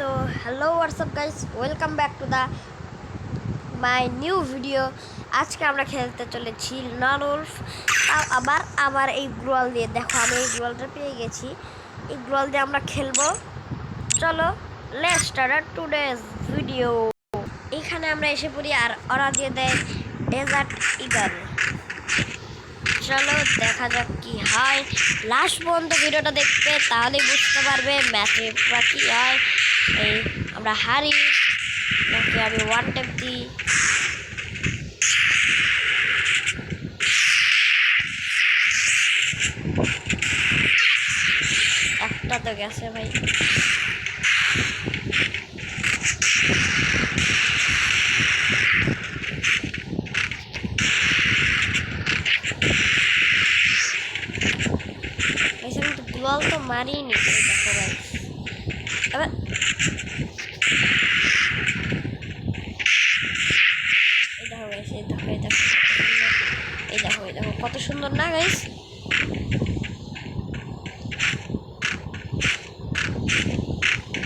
তো hello WhatsApp guys welcome back to the my new video আজকে আমরা খেলতে চলেছি নানুলফ তাও আবার আমার এই গ্রোয়াল দিয়ে। দেখো, আমি এই গ্রোয়ালটা পেয়ে গেছি। এই গ্রোয়াল দিয়ে আমরা খেলব। চলো লেট স্টার্ট টুডেজ ভিডিও এখানে আমরা এসে পড়ি আর ওরা দিয়ে দেয় ডেজার্ট ইগল চলো, দেখা যাক কি হয়। লাস্ট পর্যন্ত ভিডিওটা দেখবে, তাহলে বুঝতে পারবে ম্যাচে বা কি হয়। এই, আমরা হারি, নাকি আমি ওয়ান টেপ দিই? একটা তো গেছে ভাই এসে কিন্তু গ্লোয়াল তো মারিনি দেখো ভাই। এই দেখো guys, এই দেখো দেখো এই দেখো দেখো কত সুন্দর না গাইস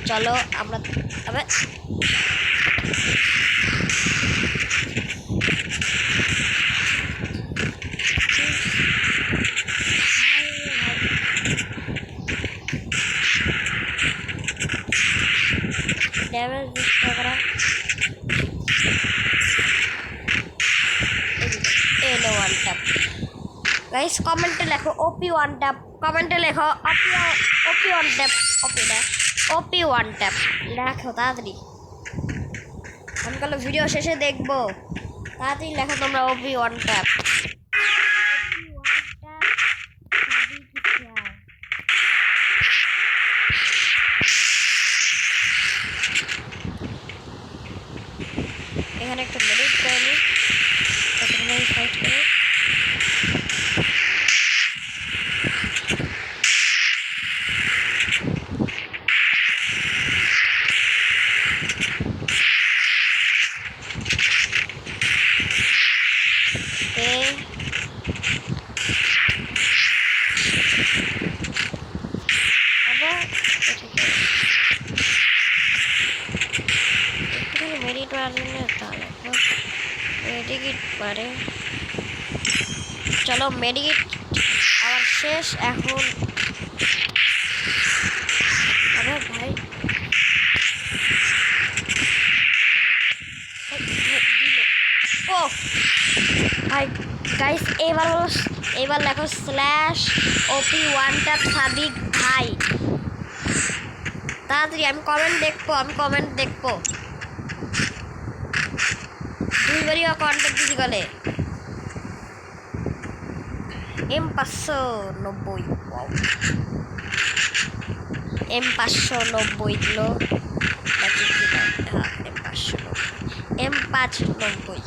চলো আমরা আবার ড্যামেজ দিচ্ছে করা এলো ওয়ান ট্যাপ গাইস কমেন্টে লেখো ওপি ওয়ান ট্যাপ কমেন্টে লেখো ওপি ওপি ওয়ান ট্যাপ ওপি না ওপি ওয়ান ট্যাপ লেখো তাড়াতাড়ি। আমি কালো ভিডিও শেষে দেখব। তাড়াতাড়ি লেখো তোমরা ওপি ওয়ান ট্যাপ এখানে একটা মেরিট করে নিই প্রথমে ফাইট করে এ আবার একটুখানি মেরিট মারলে তাহলে মেডিকিট পারে। চলো মেডিকিট আবার শেষ, এখন আরে ভাই। ও, ভাই গাইস এবার এবার লেখো slash OP one tap Sadiq ভাই। তাড়াতাড়ি, আমি কমেন্ট দেখব, আমি কমেন্ট দেখব। দুইবারই কন্ট্যাক্ট দিছি গলে। এম পাঁচশো নব্বই এম পাঁচশো নব্বই দিল। না? হ্যাঁ এম পাঁচশো নব্বই। এম পাঁচ নব্বই।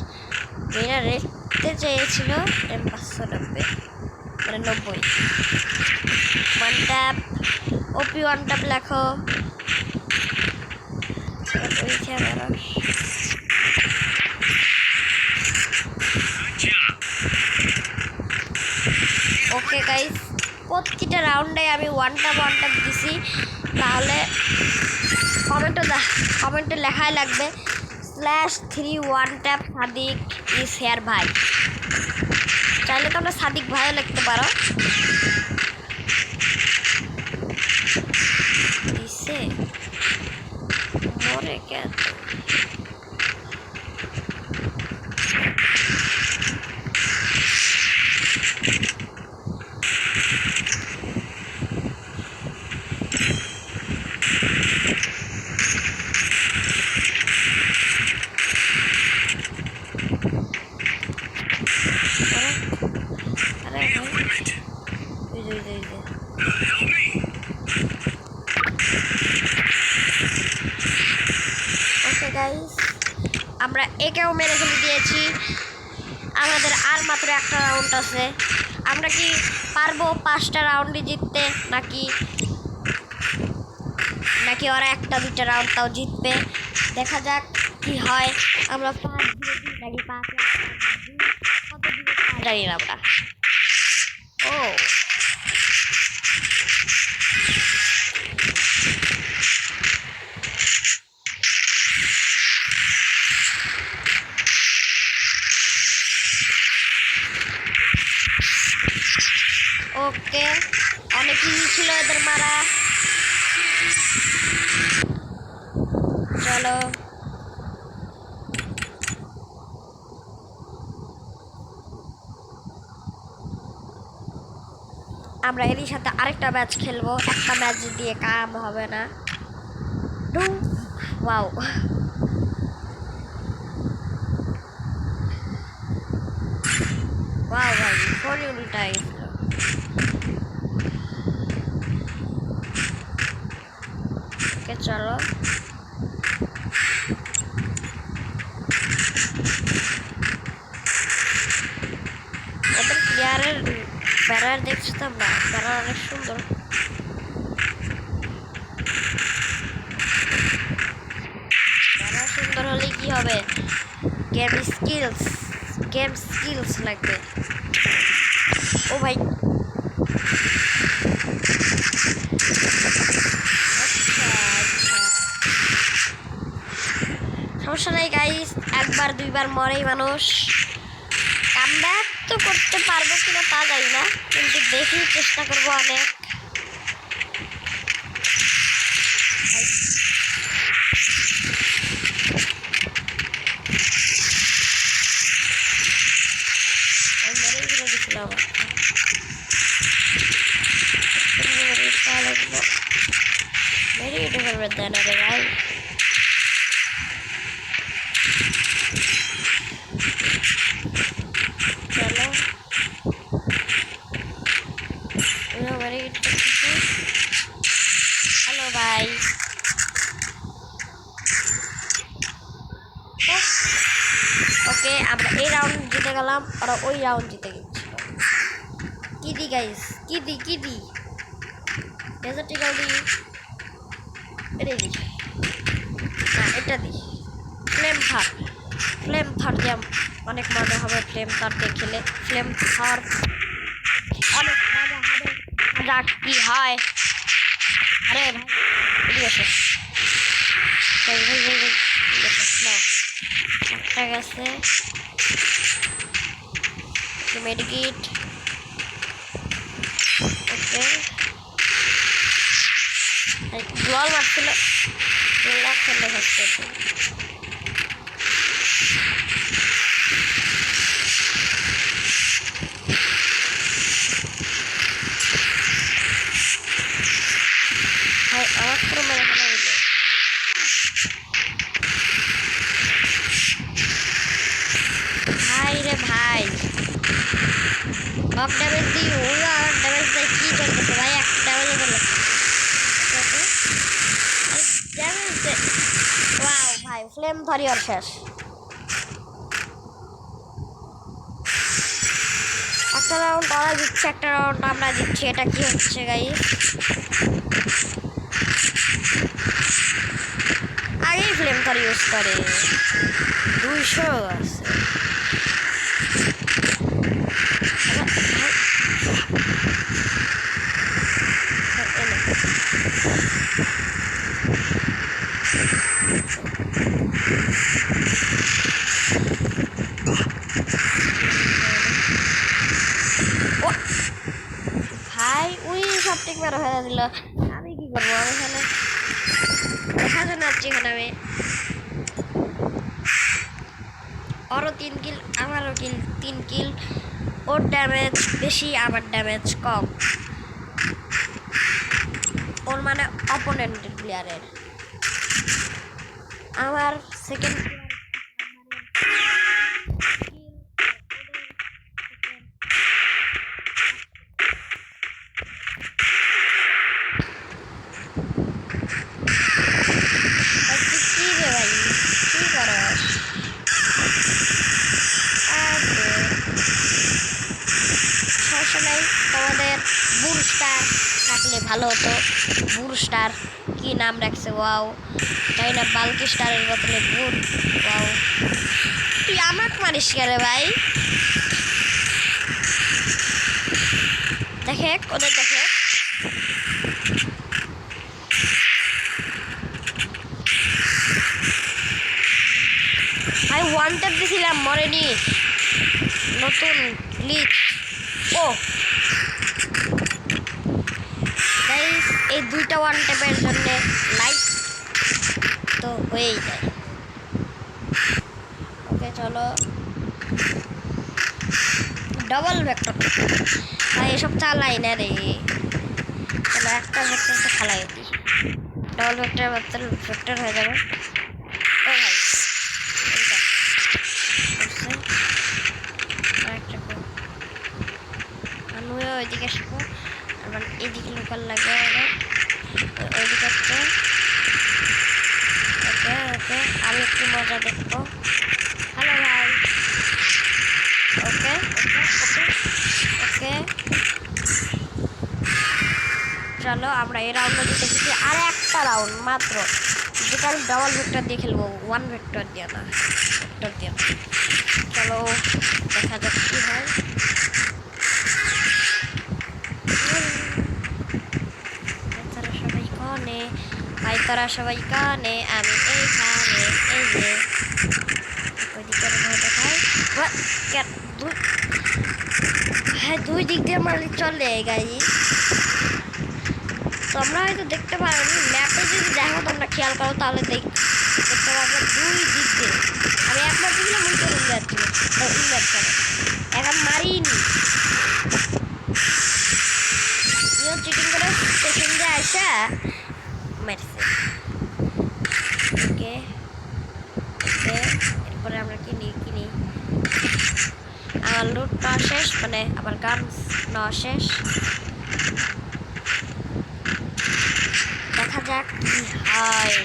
মেয়েরা রেখতে চেয়েছিল এম পাঁচশো নব্বই মানে নব্বই। One tap OP one tap লেখো। ওই ক্যামেরা গাইস প্রতিটা রাউন্ডে আমি ওয়ান ট্যাপ ওয়ান ট্যাপ দিছি। তাহলে কমেন্টে কমেন্টে লেখাই লাগবে slash three one Sadiq is here ভাই চাইলে তোমরা সাদিক ভাইও লিখতে পারো। দিছে। মরে কেন আরে আরে ভাই এই যে এই যে এই যে ওকে গাইস আমরা একেও মেরে ফেলে দিয়েছি। আমাদের আর মাত্র একটা রাউন্ড আছে। আমরা কি পারব পাঁচটা রাউন্ডে জিততে? নাকি নাকি ওরা একটা দুইটা রাউন্ড তাও জিতবে? দেখা যাক কি হয়। আমরা পাঁচ দিয়ে দিই, নাকি পাঁচ জানি না আমরা। আমরা এরই সাথে আরেকটা ম্যাচ খেলব। একটা ম্যাচ দিয়ে কাম হবে না। ওয়াও। ওয়াও ভাই উল্টাই। ওকে, চলো। এদের প্লেয়ারের ব্যানার দেখছিলাম না ব্যানার অনেক সুন্দর ব্যানার সুন্দর হলে কি হবে গেম স্কিলস গেম স্কিলস লাগবে ও ভাই সমস্যা নাই গাইস একবার, দুইবার মরেই মানুষ। কামব্যাক তো করতে পারব কিনা তা জানি না, কিন্তু দেখি চেষ্টা করব অনেক আমি মেরেই ফেলে দিছিলাম মেরে উঠে ফেলবে দেন রে ভাই চলো Uno very interesting. Hello, bye. ওকে আমরা এই রাউন্ড গেলাম ওরা ওই রাউন্ড জিতে গেছিল কি দি গাইস কি দি কি দি? ডেজার্টিক্যাল দি এটা দি না, এটা দি ফ্লেম থার ফ্লেম থার দিয়ে অনেক মজা হবে ফ্লেম থার দিয়ে খেলে। ফ্লেম থার অনেক মজা হবে। মজা কি হয়? আরে ভাই এসো ভাই ভাই ভাই এদিকে এসো নাও একটা গেছে মেডিকিট। ওকে। জল মারছিল। খেলে হচ্ছে ভাই আমার পুরো মেরে ফেলা হইল ভাই রে ভাই অফ ড্যামেজ দিই ওরা আর ড্যামেজ দেয় কি চলতেছে ভাই এক ড্যামেজে গেল ড্যামেজ দে ওয়াও ভাই ফ্লেম ধরি ওর শেষ। একটা রাউন্ড ওরা দিচ্ছে, একটা রাউন্ড আমরা দিচ্ছি, এটা কি হচ্ছে গাই? আগেই ফ্লেম তার ইউজ করে দুইশো আছে ও ভাই ওই সব টিক মারা হয়ে দিল আমি কি করব আমি এখানে আসছি আমি ওরও তিন কিল, আমারও কিল তিন কিল। ওর ড্যামেজ বেশি, আমার ড্যামেজ কম। ওর মানে অপোনেন্টের প্লেয়ারের আমার সেকেন্ড কি রে ভাই কি করস আরে সমস্যা নাই তোমাদের বুল স্টার ভালো হতো বুল স্টার, কি নাম রাখছে, ওয়াও। তাই না, বালকি স্টারের বদলে বুল ওয়াও। তুই আমাকে মারিস রে ভাই? দেখে ওদের দেখে? আমি ওয়ান ট্যাপ দিছিলাম, মরেনি। নতুন লিক ও এই দুইটা ওয়ান টেপের জন্য লাইক তো হয়েই যায়। ওকে চলো। ডবল ভেক্টর ভাই, এসব চালাই না রে। চলো একটা ভেক্টর তো দিই ডবল ভেক্টর মাত্র ভেক্টর হয়ে যাবে। ও ভাই। আমিও ওইদিকে আসব। আমার এদিকে লোকাল লাগবে আবার ওকে ওকে, আমি একটু মজা দেখব। হ্যালো ভাই ওকে ওকে ওকে চলো, আমরা এই রাউন্ডে জিতে গেছি। আর একটা রাউন্ড মাত্র। যেটা আমি ডবল ভেক্টর দিয়ে খেলব ওয়ান ভেক্টর দিয়ে না ভেক্টর দিয়ে চলো, দেখা যাক কি হয় তারা সবাই কনে ভাই তারা সবাই কানে, আমি এইখানে, এই যে। ওইদিকে ভয় দেখায় বা- কে- হ্যাঁ দুই দিক দিয়ে মারলে চলে গাড়ি তোমরা হয়তো দেখতে পারো ম্যাপে যদি দেখো, তোমরা খেয়াল করো, তাহলে দেখ দেখতে পারবে দুই দিক দিয়ে। আমি একবার দিলাম উল্টো ইন্ডিয়ার ছিল ইন্ডিয়ার ছিল এখন মারিনি। মেরেছে ওকে ওকে এরপরে আমরা কিনি কিনি আমার লুট নেওয়া শেষ মানে আমার গান নেওয়া শেষ। দেখা যাক কি হয়।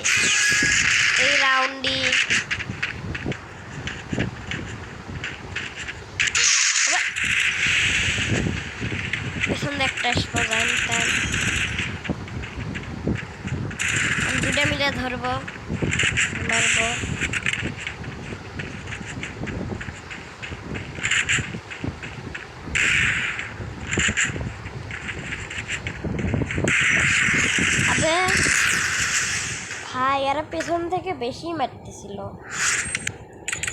এই রাউন্ডই পেছন দিয়ে একটা আসব জানতাম আমি ধরবো আবে, ভাই, এরা পেছন থেকে বেশি মারতেছিল।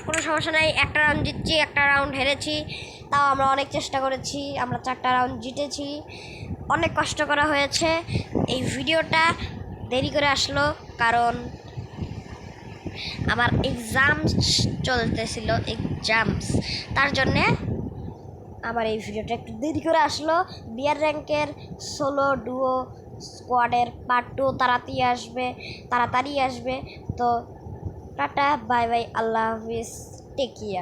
কোনো সমস্যা নাই, একটা রাউন্ড জিতছি, একটা রাউন্ড হেরেছি। তাও আমরা অনেক চেষ্টা করেছি, আমরা চারটা রাউন্ড জিতেছি। অনেক কষ্ট করা হয়েছে। এই ভিডিওটা দেরি করে আসলো কারণ আমার এক্সাম চলতেছিল এক্সামস তার জন্যে আমার এই ভিডিওটা একটু দেরি করে আসলো। বিয়ার র্যাঙ্কের সোলো ডুও স্কোয়াডের পার্ট টু তাড়াতাড়ি আসবে তাড়াতাড়ি আসবে। তো টাটা বাই বাই আল্লাহ হাফিজ টেক কেয়ার